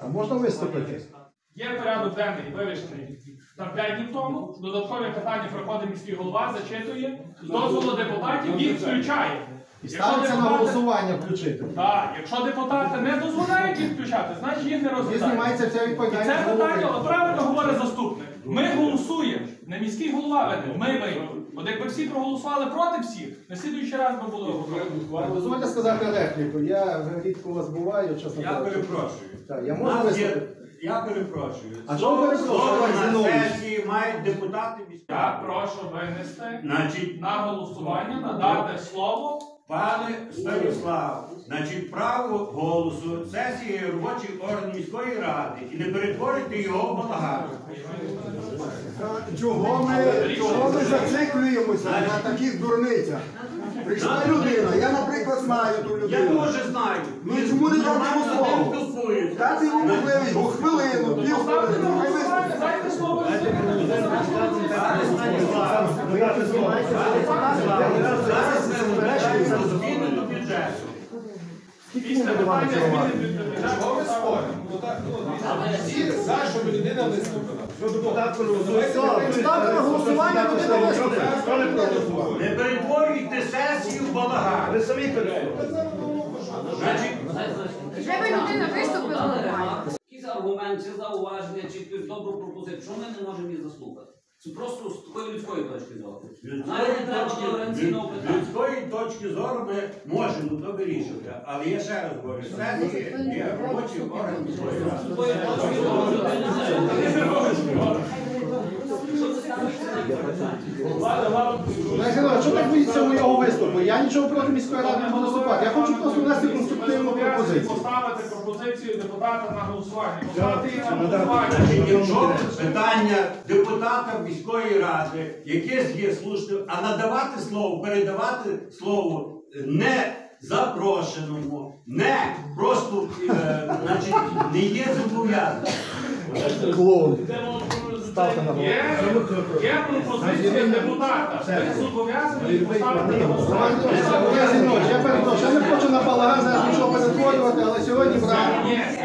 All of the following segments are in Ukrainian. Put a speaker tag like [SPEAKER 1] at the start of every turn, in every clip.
[SPEAKER 1] А можна виступити?
[SPEAKER 2] Є порядок денний вивішений там 5 днів тому. Додаткові питання приходить міський голова, зачитує, з дозволу депутатів їх включає.
[SPEAKER 1] І ставиться на голосування включити.
[SPEAKER 2] Так, якщо депутати не дозволяють їх включати, значить їх не
[SPEAKER 1] І
[SPEAKER 2] розглядають.
[SPEAKER 1] знімається вся
[SPEAKER 2] І це
[SPEAKER 1] відповідальність.
[SPEAKER 2] питання,
[SPEAKER 1] голови.
[SPEAKER 2] правильно говорить заступник. Ми голосуємо, не міський голова веде, ми вийдемо. От якби всі проголосували проти всіх, на слідуючий раз би було.
[SPEAKER 1] Дозвольте сказати репліку. Я рідко у вас буваю, чесно
[SPEAKER 3] Я
[SPEAKER 1] кажучи.
[SPEAKER 3] перепрошую.
[SPEAKER 1] Так, я можу
[SPEAKER 3] нас є-? Я перепрошую.
[SPEAKER 1] А що ви
[SPEAKER 3] Слово на сесії мають депутати
[SPEAKER 2] Я прошу винести
[SPEAKER 3] Значить,
[SPEAKER 2] на голосування, надати слово.
[SPEAKER 3] Пане Станіслав, значить, право голосу сесії робочий орган міської ради і не перетворити його в балаган.
[SPEAKER 4] Чого ми, чого ми зациклюємося на таких дурницях? Прийшла людина, я, наприклад, знаю ту
[SPEAKER 3] Я
[SPEAKER 4] людину.
[SPEAKER 3] дуже знаю.
[SPEAKER 4] Ну і чому не дати йому слово? Дати йому можливість, бо хвилину, пів
[SPEAKER 2] на
[SPEAKER 4] Хай ви-
[SPEAKER 2] голосування, дайте слово.
[SPEAKER 3] Пане Станіслав, зараз ми вважаємо зміни до бюджету.
[SPEAKER 2] Після питання зміни бюджету.
[SPEAKER 5] Всі за, щоб людина виступила.
[SPEAKER 4] Ставте на голосування, людина виступить.
[SPEAKER 3] Не перетворюйте сесію в балаган. Ви самі
[SPEAKER 6] Треба людина виступила.
[SPEAKER 7] Якісь аргументи, зауваження чи якусь добру пропозицію, що ми не можемо її заслухати? Це просто з такої людської точки зору. Навіть не треба
[SPEAKER 3] Людської від-
[SPEAKER 7] питання.
[SPEAKER 3] людської точки зору ми можемо то вирішувати. Але я ще раз говорю, сесії є робочий орган міської ради.
[SPEAKER 7] Такої точки зору людина не
[SPEAKER 2] Ладно, ладно.
[SPEAKER 1] Олег Зіновійович, що так боїться моєго виступу? Я нічого проти міської ради не виступати. Я хочу просто внести конструктивну пропозицію.
[SPEAKER 2] Поставити пропозицію депутата на голосування. Поставити її на голосування.
[SPEAKER 3] Якщо питання депутата міської ради, яке є слушним, а надавати слово, передавати слово не запрошеному, не просто е, значить, не є зобов'язаним.
[SPEAKER 1] Клоун.
[SPEAKER 2] Є, є пропозиція депутата. Ви зобов'язані поставити на голосування.
[SPEAKER 1] Я перепрошую, я не хочу на балаган зараз нічого перетворювати, але сьогодні брав.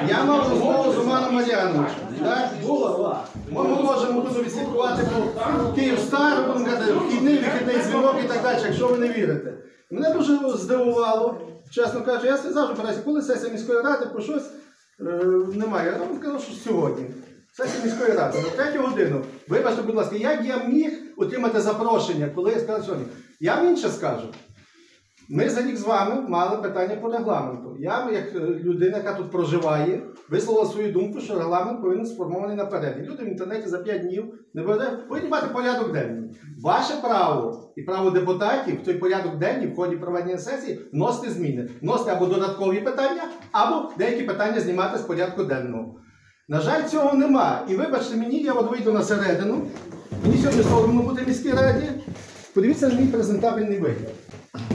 [SPEAKER 1] Я мав розмову з Романом Мар'яновичем. Так? Було. Ми можемо тут відслідкувати по Київстар, будемо казати, вхідний, вихідний дзвінок і так далі, якщо ви не вірите. Мене дуже здивувало, чесно кажучи, я що пересі, коли сесія міської ради про щось е, немає. Я вам сказав, що сьогодні. Сесія міської ради на третю годину. Вибачте, будь ласка, як я міг отримати запрошення, коли я сказав сьогодні? Я вам інше скажу. Ми за рік з вами мали питання по регламенту. Я, як е, людина, яка тут проживає, висловила свою думку, що регламент повинен сформований наперед. І люди в інтернеті за 5 днів не повинні мати порядок денний. Ваше право і право депутатів в той порядок денний в ході проведення сесії вносити зміни. Вносити або додаткові питання, або деякі питання знімати з порядку денного. На жаль, цього нема. І вибачте мені, я от вийду на середину. Мені сьогодні соромно бути в міській раді. Подивіться на мій презентабельний вигляд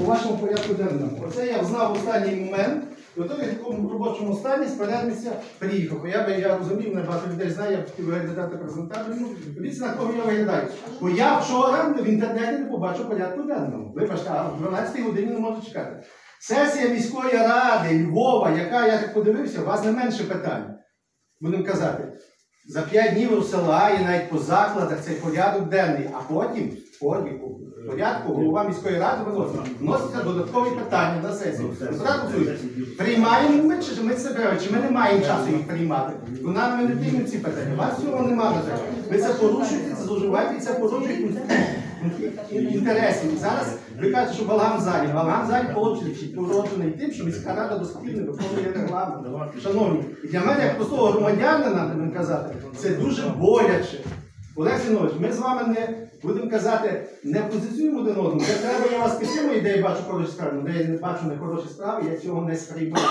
[SPEAKER 1] у вашому порядку денному. Оце я знав останній момент, і ото в такому робочому стані з приїхав. Я би я розумів, не багато людей знає, я виглядати презентабельно. Дивіться, на кого я виглядаю. Бо я вчора в інтернеті не побачив порядку денного. Вибачте, а в 12 годині не можу чекати. Сесія міської ради Львова, яка я так подивився, у вас не менше питань. Будемо казати. За 5 днів розсилає навіть по закладах цей порядок денний, а потім по порядку голова міської ради виносить. Вноситься додаткові питання на сесію. Зразу Приймаємо ми чи ми себе, чи ми не маємо часу їх приймати. Бо нам ми не приймемо ці питання. У вас цього немає. Ви це порушуєте, це зловживаєте, і це порушує конфлікт інтересів. Зараз ви кажете, що балаган в залі. Балаган в залі породжений- тим, що міська рада доскільно виконує регламент. Шановні, для мене, як простого громадянина, будемо казати, це дуже боляче. Олег Зінович, ми з вами не будемо казати, не позиціюємо один одному. Де треба, я вас підтримую, де я бачу хороші справи, де я не бачу не хороші справи, я цього не сприймаю.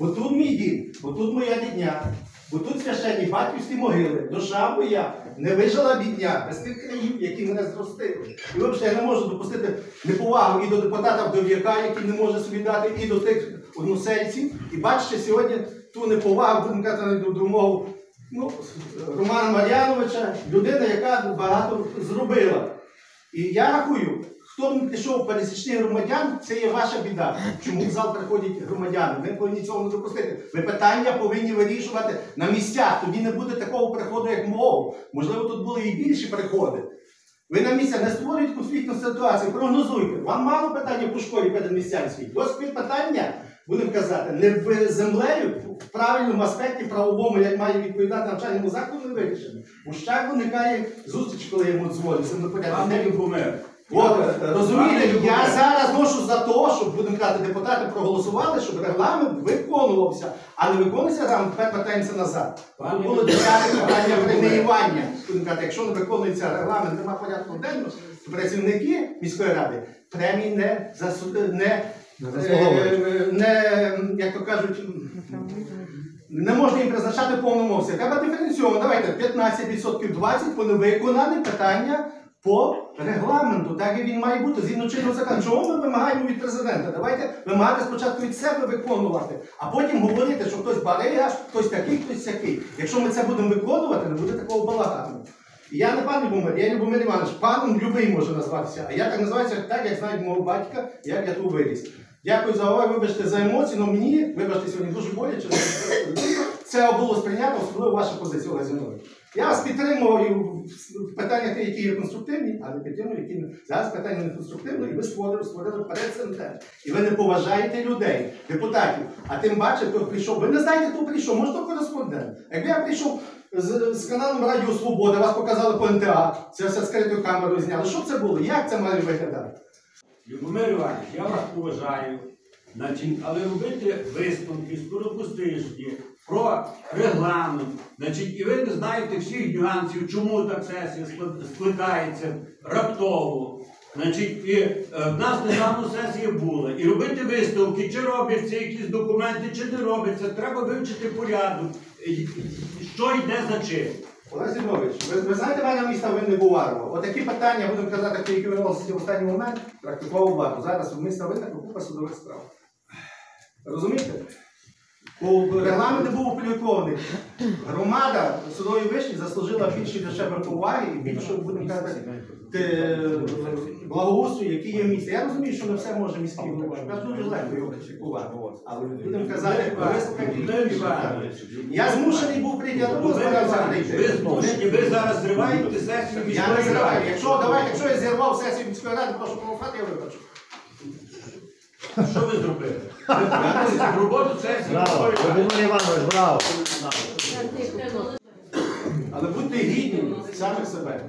[SPEAKER 1] Бо тут мій дім, бо тут моя рідня, бо тут священні батьківські могили, душа моя не вижила бідня без тих країв, які мене зростили. І взагалі я не можу допустити неповагу і до депутата вдов'яка, який не може собі дати, і до тих односельців. І бачите, сьогодні ту неповагу, будемо казати, до, до ну, Романа Мар'яновича, людина, яка багато зробила. І я рахую, хто пішов пересічний громадян, це є ваша біда. Чому в зал приходять громадяни? Ми повинні цього не допустити. Ви питання повинні вирішувати на місцях. Тоді не буде такого приходу, як мов. Можливо, тут були і більші приходи. Ви на місцях не створюєте конфліктну ситуацію, прогнозуйте. Вам мало питання по школі перед місцянській. Ось питання, будемо казати, не в землею в правильному аспекті правовому, як має відповідати навчальному закладу, не вирішено. У щак виникає зустріч, коли я йому дзвоню, це не порядок. От, е, розумієте, я зараз ношу за те, щоб будемо казати, депутати проголосували, щоб регламент виконувався, а не виконується регламент, тепер вертаємося назад.
[SPEAKER 3] Пане
[SPEAKER 1] Було десяте питання преміювання. Будемо казати, якщо не виконується регламент, немає порядку денного, то працівники міської ради премії не засу- не, е, не як то кажуть. Не можна їм призначати повному обсязі. Треба диференційовано. Давайте 15%, 20% по невиконані питання по регламенту, так як він має бути згідно чинного закону. Чого ми вимагаємо від президента? Давайте вимагати спочатку від себе виконувати, а потім говорити, що хтось барига, хтось такий, хтось сякий. Якщо ми це будемо виконувати, не буде такого балагану. Я не пан Любомир, я Любомир Іванович, паном любий може назватися, а я так називаюся так, як знають мого батька, як я тут виріс. Дякую за увагу, вибачте за емоції, але мені, вибачте, сьогодні дуже боляче. Це було сприйнято, особливо ваша позиція, Олег Зінович. Я вас підтримую в питаннях, які є конструктивні, а не підтримую, які не- зараз питання не конструктивні, і ви створили, створили прецедент. І ви не поважаєте людей, депутатів. А тим паче, хто прийшов, ви не знаєте, хто прийшов, може, то кореспондент. Якби я прийшов з, з каналом Радіо Свобода, вас показали по НТА, це все скритою камерою зняли. Що це було? Як це має виглядати?
[SPEAKER 3] Любомир Іванович, я вас поважаю, але робити висновки скоропустижні про регламент, значить, і ви не знаєте всіх нюансів, чому так сесія скликається раптово. Значить, і е, в нас недавно сесія була. І робити висновки, чи робляться якісь документи, чи не робляться, треба вивчити порядок, що йде за чим.
[SPEAKER 1] Олег Зінович, ви, ви знаєте, мене міста Винне Буварова. Отакі питання, будемо казати, які виноситься в останній момент, практикував владу. Зараз у міста Винна купа судових справ. Розумієте? Бо регламент не був опублікований. Громада судової вишні заслужила більше себе уваги і більше, будемо казати, благоустрою, який є в місті. Я розумію, що не все може міський голова. Я дуже легко його критикувати. Але будемо казати, вислухайте Я змушений був прийти, тому збирався
[SPEAKER 3] Ви
[SPEAKER 1] прийти.
[SPEAKER 3] змушені, ви зараз зриваєте сесію
[SPEAKER 1] Я не
[SPEAKER 3] міської
[SPEAKER 1] зриваю.
[SPEAKER 3] ради.
[SPEAKER 1] Якщо давайте, якщо я зірвав сесію міської ради, прошу провокати, я вибачу.
[SPEAKER 3] Що ви зробили? Ви втрутилися в роботу сесії
[SPEAKER 8] Браво. Володимир Іванович, браво.
[SPEAKER 1] Але будьте гідні самих себе.